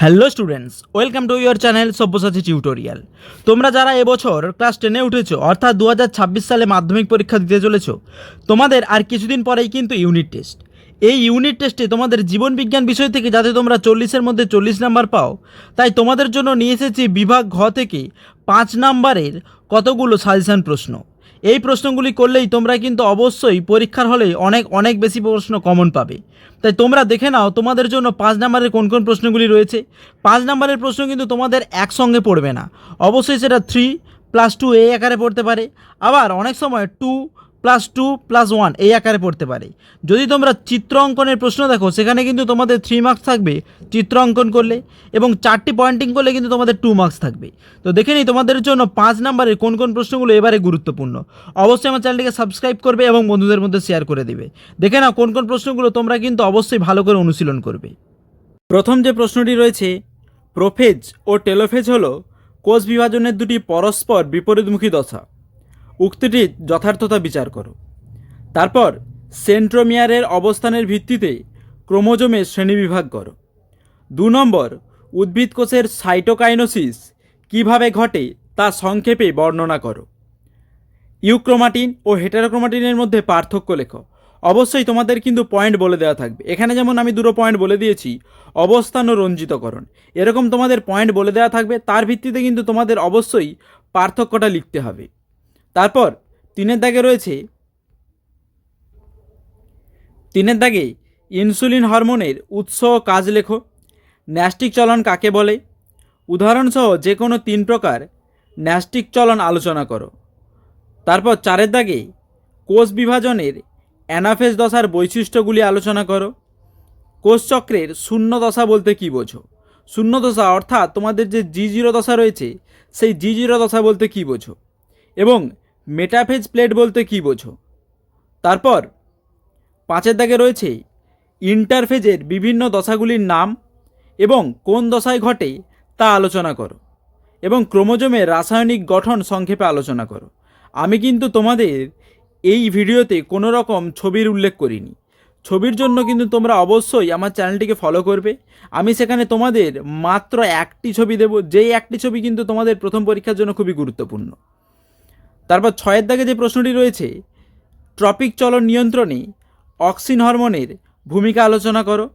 Hello students welcome to your channel Sabyasachi tutorial তোমরা যারা এবছর ক্লাস টেনে উঠেছো, অর্থাৎ দু হাজার ছাব্বিশ সালে মাধ্যমিক পরীক্ষা দিতে চলেছো, তোমাদের আর কিছুদিন পরেই কিন্তু ইউনিট টেস্ট এই ইউনিট টেস্টে তোমাদের জীবন বিজ্ঞান বিষয় থেকে যাতে তোমরা চল্লিশের মধ্যে চল্লিশ নাম্বার পাও, তাই তোমাদের জন্য নিয়ে এসেছি বিভাগ ঘ থেকে পাঁচ নাম্বারের কতগুলো সাজেশন প্রশ্ন। এই প্রশ্নগুলি করলেই তোমরা কিন্তু অবশ্যই পরীক্ষার হলে অনেক অনেক বেশি প্রশ্ন কমন পাবে। তাই তোমরা দেখে নাও তোমাদের জন্য পাঁচ নাম্বারের কোন কোন প্রশ্নগুলি রয়েছে। পাঁচ নাম্বারের প্রশ্ন কিন্তু তোমাদের একসঙ্গে পড়বে না। অবশ্যই সেটা থ্রি প্লাস টু এ আকারে পড়তে পারে। আবার অনেক সময় two plus two plus one এই আকারে পড়তে পারে। যদি তোমরা চিত্র অঙ্কনের প্রশ্ন দেখো, সেখানে কিন্তু তোমাদের থ্রি মার্কস থাকবে চিত্র অঙ্কন করলে এবং চারটি পয়েন্টিং করলে কিন্তু তোমাদের টু মার্কস থাকবে। তো দেখে নিই তোমাদের জন্য পাঁচ নাম্বারের কোন কোন প্রশ্নগুলো এবারে গুরুত্বপূর্ণ। অবশ্যই আমার চ্যানেলটিকে সাবস্ক্রাইব করবে এবং বন্ধুদের মধ্যে শেয়ার করে দিবে। দেখে নাও কোন কোন প্রশ্নগুলো তোমরা কিন্তু অবশ্যই ভালো করে অনুশীলন করবে। প্রথম যে প্রশ্নটি রয়েছে প্রোফেজ ও টেলোফেজ হল কোষ বিভাজনের দুটি পরস্পর বিপরীতমুখী দশা। উক্তিটির যথার্থতা বিচার করো। তারপর সেন্ট্রোমিয়ারের অবস্থানের ভিত্তিতে ক্রোমোজোমের শ্রেণীবিভাগ করো। দু নম্বর, উদ্ভিদ কোষের সাইটোকাইনোসিস কীভাবে ঘটে তা সংক্ষেপে বর্ণনা করো। ইউক্রোমাটিন ও হেটারোক্রোমাটিনের মধ্যে পার্থক্য লেখো। অবশ্যই তোমাদের কিন্তু পয়েন্ট বলে দেওয়া থাকবে। এখানে যেমন আমি দুটো পয়েন্ট বলে দিয়েছি, অবস্থান ও রঞ্জিতকরণ। এরকম তোমাদের পয়েন্ট বলে দেওয়া থাকবে, তার ভিত্তিতে কিন্তু তোমাদের অবশ্যই পার্থক্যটা লিখতে হবে। তারপর তিনের দাগে রয়েছে, তিনের দাগে ইনসুলিন হরমোনের উৎস কাজ লেখো, ন্যাস্টিক চলন কাকে বলে? উদাহরণসহ যে কোনো তিন প্রকার ন্যাস্টিক চলন আলোচনা করো। তারপর চারের দাগে কোষ বিভাজনের অ্যানাফেজ দশার বৈশিষ্ট্যগুলি আলোচনা করো। কোষচক্রের শূন্য দশা বলতে কী বোঝো? শূন্য দশা অর্থাৎ তোমাদের যে জি জিরো দশা রয়েছে, সেই জি জিরো দশা বলতে কী বোঝো? এবং মেটাফেজ প্লেট বলতে কী বোঝো? তারপর, পাঁচের দাগে রয়েছে ইন্টারফেজের বিভিন্ন দশাগুলির নাম এবং কোন দশায় ঘটে তা আলোচনা করো এবং ক্রোমোজোমের রাসায়নিক গঠন সংক্ষেপে আলোচনা করো। আমি কিন্তু তোমাদের এই ভিডিওতে কোনো রকম ছবির উল্লেখ করিনি। ছবির জন্য কিন্তু তোমরা অবশ্যই আমার চ্যানেলটিকে ফলো করবে। আমি সেখানে তোমাদের মাত্র একটি ছবি দেব, যেই একটি ছবি কিন্তু তোমাদের প্রথম পরীক্ষার জন্য খুবই গুরুত্বপূর্ণ। তারপর ছয়ের দাগে যে প্রশ্নটি রয়েছে, ট্রপিক চলন নিয়ন্ত্রণে অক্সিন হরমোনের ভূমিকা আলোচনা করো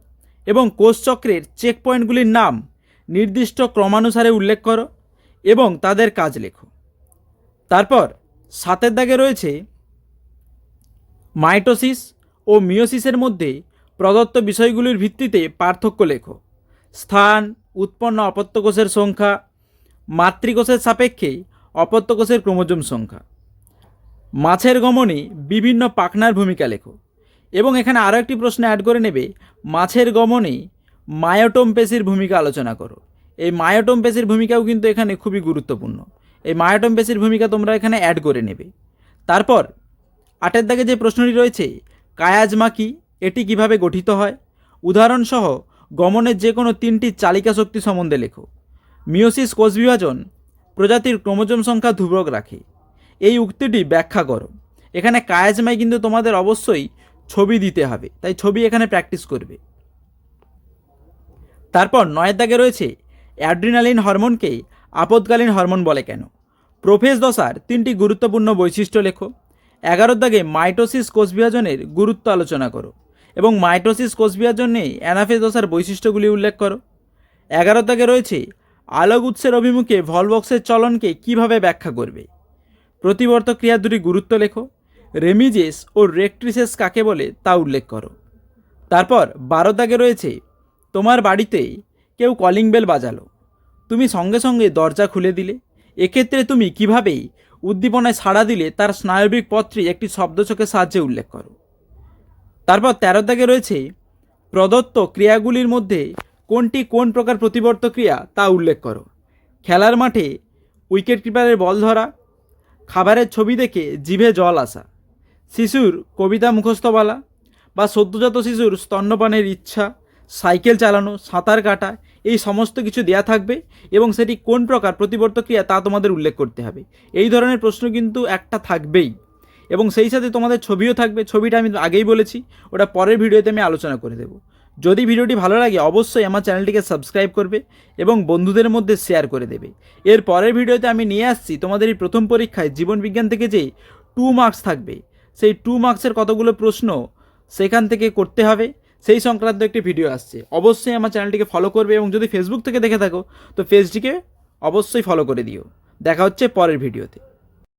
এবং কোষচক্রের চেক পয়েন্টগুলির নাম নির্দিষ্ট ক্রমানুসারে উল্লেখ করো এবং তাদের কাজ লেখো। তারপর সাতের দাগে রয়েছে, মাইটোসিস ও মিওসিসের মধ্যে প্রদত্ত বিষয়গুলির ভিত্তিতে পার্থক্য লেখো। স্থান, উৎপন্ন অপত্যকোষের সংখ্যা, মাতৃকোষের সাপেক্ষে অপত্যকোষের ক্রোমোজোম সংখ্যা। মাছের গমনে বিভিন্ন পাখনার ভূমিকা লেখো। এবং এখানে আরও একটি প্রশ্ন অ্যাড করে নেবে, মাছের গমনে মায়োটোম পেশির ভূমিকা আলোচনা করো। এই মায়োটোম পেশির ভূমিকাও কিন্তু এখানে খুবই গুরুত্বপূর্ণ। এই মায়োটোম পেশির ভূমিকা তোমরা এখানে অ্যাড করে নেবে। তারপর, আটের দাগে যে প্রশ্নটি রয়েছে, কায়াজমা কি, এটি কীভাবে গঠিত হয়? উদাহরণসহ গমনের যে কোনো তিনটি চালিকা শক্তি সম্বন্ধে লেখো। মিওসিস কোষ বিভাজন প্রজাতির ক্রোমোজোম সংখ্যা ধ্রুবক রাখে। এই উক্তিটি ব্যাখ্যা করো। এখানে কায়াজমায় কিন্তু তোমাদের অবশ্যই ছবি দিতে হবে, তাই ছবি এখানে প্র্যাকটিস করবে। তারপর নয়ের দাগে রয়েছে, অ্যাড্রিনালিন হরমোনকে আপদকালীন হরমোন বলে কেন? প্রোফেজ দশার তিনটি গুরুত্বপূর্ণ বৈশিষ্ট্য লেখো। এগারোর দাগে মাইটোসিস কোষ বিভাজনের গুরুত্ব আলোচনা করো এবং মাইটোসিস কোষ অ্যানাফেজ দশার বৈশিষ্ট্যগুলি উল্লেখ করো। এগারো দাগে রয়েছে আলোক উৎসের অভিমুখে ভলবক্সের চলনকে কীভাবে ব্যাখ্যা করবে? প্রতিবর্ত ক্রিয়া দুটি গুরুত্ব লেখো। রেমিজেস ও রেক্ট্রিসেস কাকে বলে তা উল্লেখ করো। তারপর বারো দাগে রয়েছে, তোমার বাড়িতে কেউ কলিং বেল বাজালো। তুমি সঙ্গে সঙ্গে দরজা খুলে দিলে। এক্ষেত্রে তুমি কীভাবে উদ্দীপনায় সাড়া দিলে তার স্নায়বিক পত্রে একটি শব্দচকের সাহায্যে উল্লেখ করো। তারপর তেরো দাগে রয়েছে, প্রদত্ত ক্রিয়াগুলির মধ্যে কোনটি কোন প্রকার প্রতিবর্ত ক্রিয়া তা উল্লেখ করো। খেলার মাঠে উইকেট কিপারের বল ধরা, খাবারের ছবি দেখে জিভে জল আসা, শিশুর কবিতা মুখস্থ বলা বা সদ্যজাত শিশুর স্তন্যপানের ইচ্ছা, সাইকেল চালানো, সাঁতার কাটা, এই সমস্ত কিছু দেয়া থাকবে এবং সেটি কোন প্রকার প্রতিবর্ত ক্রিয়া তা তোমাদের উল্লেখ করতে হবে। এই ধরনের প্রশ্ন কিন্তু একটা থাকবেই এবং সেই সাথে তোমাদের ছবিও থাকবে। ছবিটা আমি আগেই বলেছি, ওটা পরের ভিডিওতে আমি আলোচনা করে দেবো। যদি ভিডিওটি ভালো লাগে, অবশ্যই আমার চ্যানেলটিকে সাবস্ক্রাইব করবে এবং বন্ধুদের মধ্যে শেয়ার করে দেবে। এর পরের ভিডিওতে আমি নিয়ে আসছি তোমাদের এই প্রথম পরীক্ষায় জীবন বিজ্ঞান থেকে যে টু মার্কস থাকবে, সেই টু মার্কসের কতগুলো প্রশ্ন সেখান থেকে করতে হবে, সেই সংক্রান্ত একটি ভিডিও আসছে। অবশ্যই আমার চ্যানেলটিকে ফলো করবে এবং যদি ফেসবুক থেকে দেখে থাকো, তো পেজটিকে অবশ্যই ফলো করে দিও। দেখা হচ্ছে পরের ভিডিওতে